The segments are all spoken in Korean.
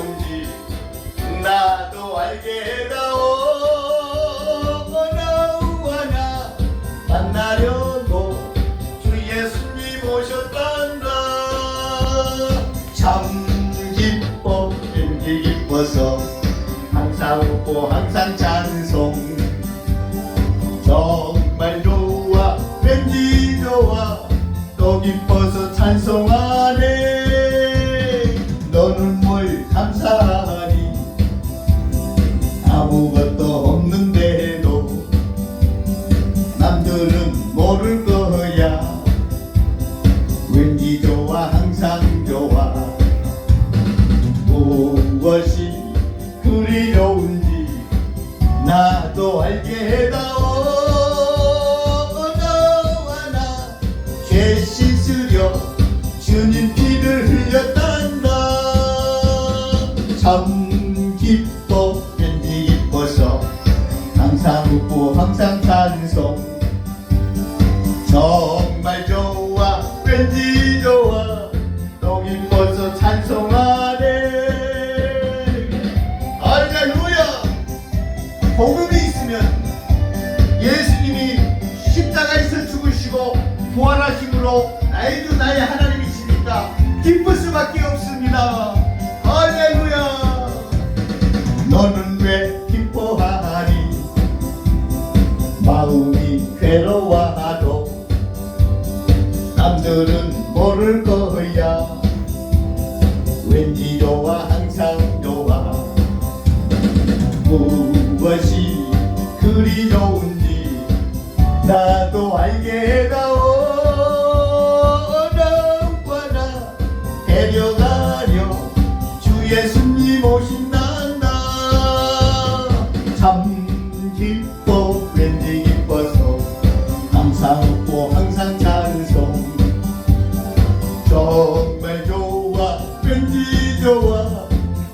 좋은지 나도 알게 해다오. 너와 나 만나려고 주 예수님 오셨단다. 참 기뻐 왠지 기뻐서 항상 웃고 항상 찬송. 정말 좋아 왠지 좋아. 또 기뻐서 찬송하네 뭘 감사하니 아무것도 없는데도 남들은 모를 거야. 왠지 좋아 항상 좋아. 무엇이 그리 좋은지 나도 알게 해다오 참 기뻐 왠지 기뻐서 항상 웃고 항상 찬송 정말 좋아 왠지 좋아. 또 기뻐서 찬송하네. 할렐루야! 복음이 있으면 예수님이 십자가에서 죽으시고 부활하심으로 주 나의 하나님이시니까 기쁠 수밖에 없습니다 남들은 모를 거야. 왠지 좋아 항상 좋아 무엇이 그리 좋은지 나도 알게 해다오. 너와 나 데려가려 주 예수님 오신단다 참 기뻐 왠지 기뻐서 항상 웃고 항상 정말 좋아 왠지 좋아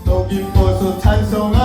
또 기뻐서 찬성